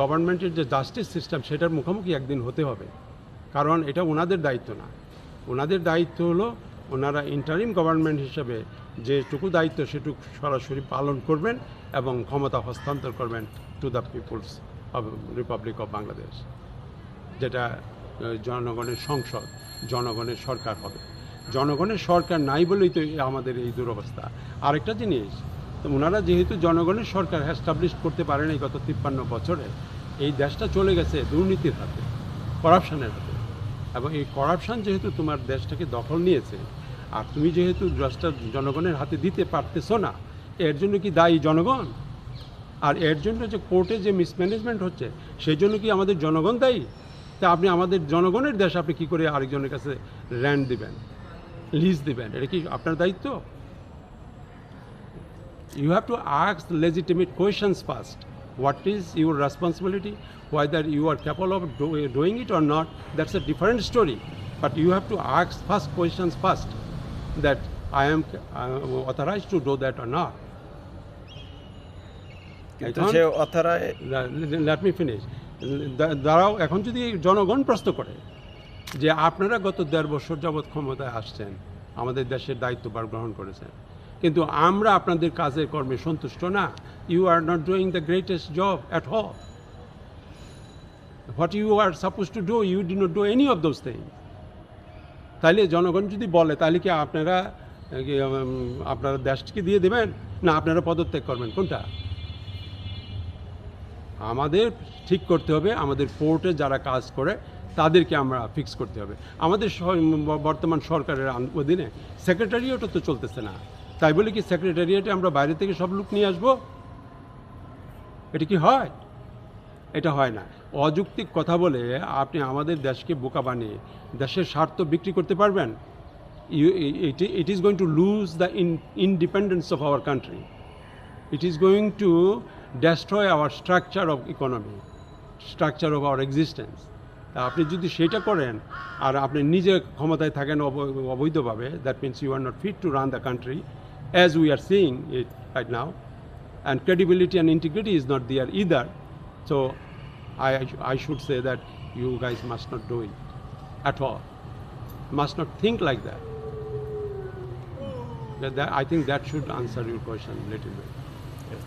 গভর্নমেন্টের যে justice system সেটার মুখোমুখি একদিন হতে হবে। কারণ এটা ওনাদের দায়িত্ব না। ওনাদের দায়িত্ব হলো ওনারা ইন্টারিম গভর্নমেন্ট হিসেবে যেটুকু দায়িত্ব, সেটুকু সরাসরি পালন করবেন এবং ক্ষমতা হস্তান্তর করবেন to the people's of Republic of Bangladesh যেটা জনগণের সংসদ, জনগণের সরকার হবে। জনগণের সরকার নাই বলেই তো আমাদের এই দুরবস্থা। আরেকটা জিনিস তো ওনারা যেহেতু জনগণের সরকার হ্যাস্টাবলিশ করতে পারেন এই গত তিপ্পান্ন বছরে, এই দেশটা চলে গেছে দুর্নীতির হাতে করাপশনের হাতে। এবং এই করাপশন যেহেতু তোমার দেশটাকে দখল নিয়েছে, আর তুমি যেহেতু দেশটা জনগণের হাতে দিতে পারতেছো না, এর জন্য কি দায়ী জনগণ? আর এর জন্য যে কোর্টে যে মিসম্যানেজমেন্ট হচ্ছে, সেই জন্য কি আমাদের জনগণ দায়ী? তা আপনি আমাদের জনগণের দেশ আপনি কী করে আরেকজনের কাছে ল্যান্ড দিবেন লিজ দিবেন? এটা কি আপনার দায়িত্ব? You have to ask legitimate questions first. What is your responsibility? Whether you are capable of do, doing it or not, that's a different story. But you have to ask first questions first that I am uh, authorized to do that or not. Let me finish দাঁড়াও এখন যদি জনগণ প্রশ্ন করে যে আপনারা গত দেড় বছর যাবৎ ক্ষমতায় আসছেন আমাদের দেশের দায়িত্বভার গ্রহণ করেছেন কিন্তু আমরা আপনাদের কাজের কর্মে সন্তুষ্ট না। You are not doing the greatest job at all what you are suppose to do you did not do any of those thing তাহলে জনগণ যদি বলে তাহলে কি আপনারা আপনারা দেশকে দিয়ে দেবেন? না, আপনারা পদত্যাগ করবেন। কোনটা? আমাদের ঠিক করতে হবে, আমাদের কোর্টে যারা কাজ করে, তাদেরকে আমরা ফিক্স করতে হবে। আমাদের বর্তমান সরকারের অধীনে সেক্রেটারিয়েটও তো চলতেছে না। তাই বলে কি সেক্রেটারিয়েটে আমরা বাইরে থেকে সব লোক নিয়ে আসব? এটা কি হয়? এটা হয় না। অযৌক্তিক কথা বলে আপনি আমাদের দেশকে বোকা বানিয়ে দেশের স্বার্থ বিক্রি করতে পারবেন? It is going to lose the independence of our country it is going to destroy our structure of economy structure of our existence তা আপনি যদি সেটা করেন, আর আপনি নিজে ক্ষমতায় থাকেন অব- অবৈধভাবে that means you are not fit to run the country as we are seeing it right now. And credibility and integrity is not there either. So I, I should say that you guys must not do it at all. Must not think like that. that, that I think that should answer your question a little bit.